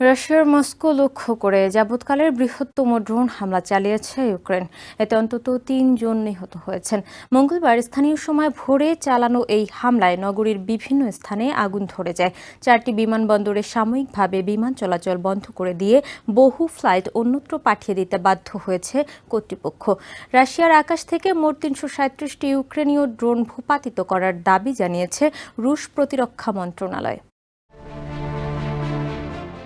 রাশিয়ার মস্কো লক্ষ্য করে যাবৎকালের বৃহত্তম ড্রোন হামলা চালিয়েছে ইউক্রেন। এতে অন্তত তিনজন নিহত হয়েছেন। মঙ্গলবার স্থানীয় সময় ভোরে চালানো এই হামলায় নগরীর বিভিন্ন স্থানে আগুন ধরে যায়। চারটি বিমানবন্দরে সাময়িকভাবে বিমান চলাচল বন্ধ করে দিয়ে বহু ফ্লাইট অন্যত্র পাঠিয়ে দিতে বাধ্য হয়েছে কর্তৃপক্ষ। রাশিয়ার আকাশ থেকে মোট তিনশো সাঁত্রিশটি ইউক্রেনীয় ড্রোন ভূপাতিত করার দাবি জানিয়েছে রুশ প্রতিরক্ষা মন্ত্রণালয়।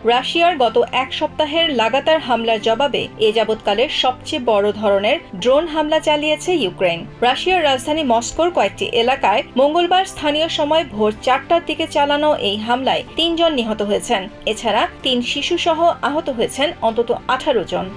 রাশিয়ার গত এক সপ্তাহের লাগাতার হামলার জবাবে এ যাবৎকালের সবচেয়ে বড় ধরনের ড্রোন হামলা চালিয়েছে ইউক্রেন রাশিয়ার রাজধানী মস্কোর কয়েকটি এলাকায় মঙ্গলবার স্থানীয় সময় ভোর চারটার দিকে চালানো এই হামলায় তিনজন নিহত হয়েছেন। এছাড়া তিন শিশুসহ আহত হয়েছেন অন্তত আঠারো জন।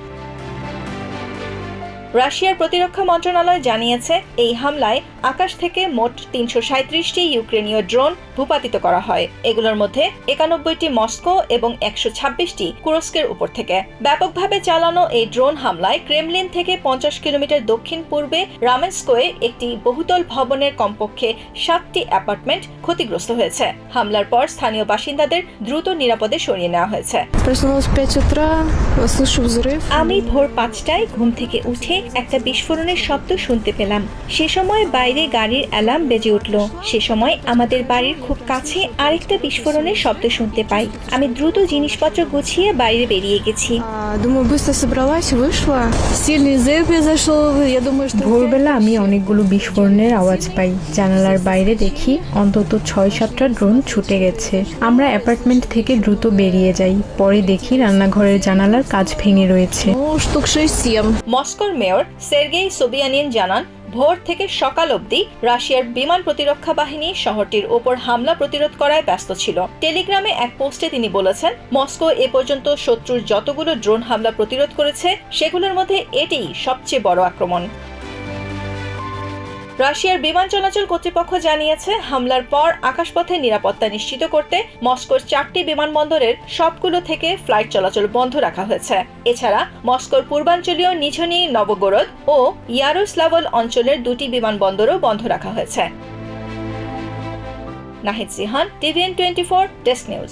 রাশিয়ার প্রতিরক্ষা মন্ত্রণালয় জানিয়েছে এই হামলায় আকাশ থেকে মোট তিনশো সাঁত্রিশটি ইউক্রেনীয় ড্রোন ভূপাতিত করা হয়। এগুলোর মধ্যে একানব্বইটি মস্কো এবং একশো ছাব্বিশটি কুরস্কের উপর থেকে। ব্যাপকভাবে চালানো এই ড্রোন হামলায় ক্রেমলিন থেকে পঞ্চাশ কিলোমিটার দক্ষিণ পূর্বে রামেস্কোয়ে একটি বহুতল ভবনের কমপক্ষে সাতটি অ্যাপার্টমেন্ট ক্ষতিগ্রস্ত হয়েছে। হামলার পর স্থানীয় বাসিন্দাদের দ্রুত নিরাপদে সরিয়ে নেওয়া হয়েছে। আমি ভোর পাঁচটায় ঘুম থেকে উঠে একটা বিস্ফোরণের শব্দ শুনতে পেলাম। সে সময় বাইরে গাড়ির অ্যালার্ম বেজে উঠল। সে সময় আমাদের বাড়ির খুব কাছে আরেকটা বিস্ফোরণের শব্দ শুনতে পাই। আমি দ্রুত জিনিসপত্র গুছিয়ে বাইরে বেরিয়ে গেছি। Думаю, быстро собралась, вышла. Сильный взрыв произошел. Я думаю, что... ভোরবেলা আমি অনেকগুলো বিস্ফোরণের আওয়াজ পাই জানালার বাইরে দেখি অন্তত ছয় সাতটা ড্রোন ছুটে গেছে আমরা অ্যাপার্টমেন্ট থেকে দ্রুত বেরিয়ে যাই পরে দেখি রান্নাঘরের জানালার কাজ ভেঙে রয়েছে Ну, штук 6-7. মস্কোর মেয়র সের্গেই সোবিয়ানিন জানান ভোর থেকে সকাল অবধি রাশিয়ার বিমান প্রতিরক্ষা বাহিনী শহরটির ওপর হামলা প্রতিরোধ করায় ব্যস্ত ছিল। টেলিগ্রামে এক পোস্টে তিনি বলেছেন, মস্কো এ পর্যন্ত শত্রুর যতগুলো ড্রোন হামলা প্রতিরোধ করেছে, সেগুলোর মধ্যে এটিই সবচেয়ে বড় আক্রমণ। রাশিয়ার বিমান চলাচল কর্তৃপক্ষ জানিয়েছে, হামলার পর আকাশপথে নিরাপত্তা নিশ্চিত করতে মস্কোর চারটি বিমানবন্দরের সবগুলো থেকে ফ্লাইট চলাচল বন্ধ রাখা হয়েছে। এছাড়া, মস্কোর পূর্বাঞ্চলীয় নিঝনি নবগোরদ ও ইয়ারোস্লাভল অঞ্চলের দুটি বিমানবন্দরও বন্ধ রাখা হয়েছে। Nahid Sihan, TVN twenty four, desk news.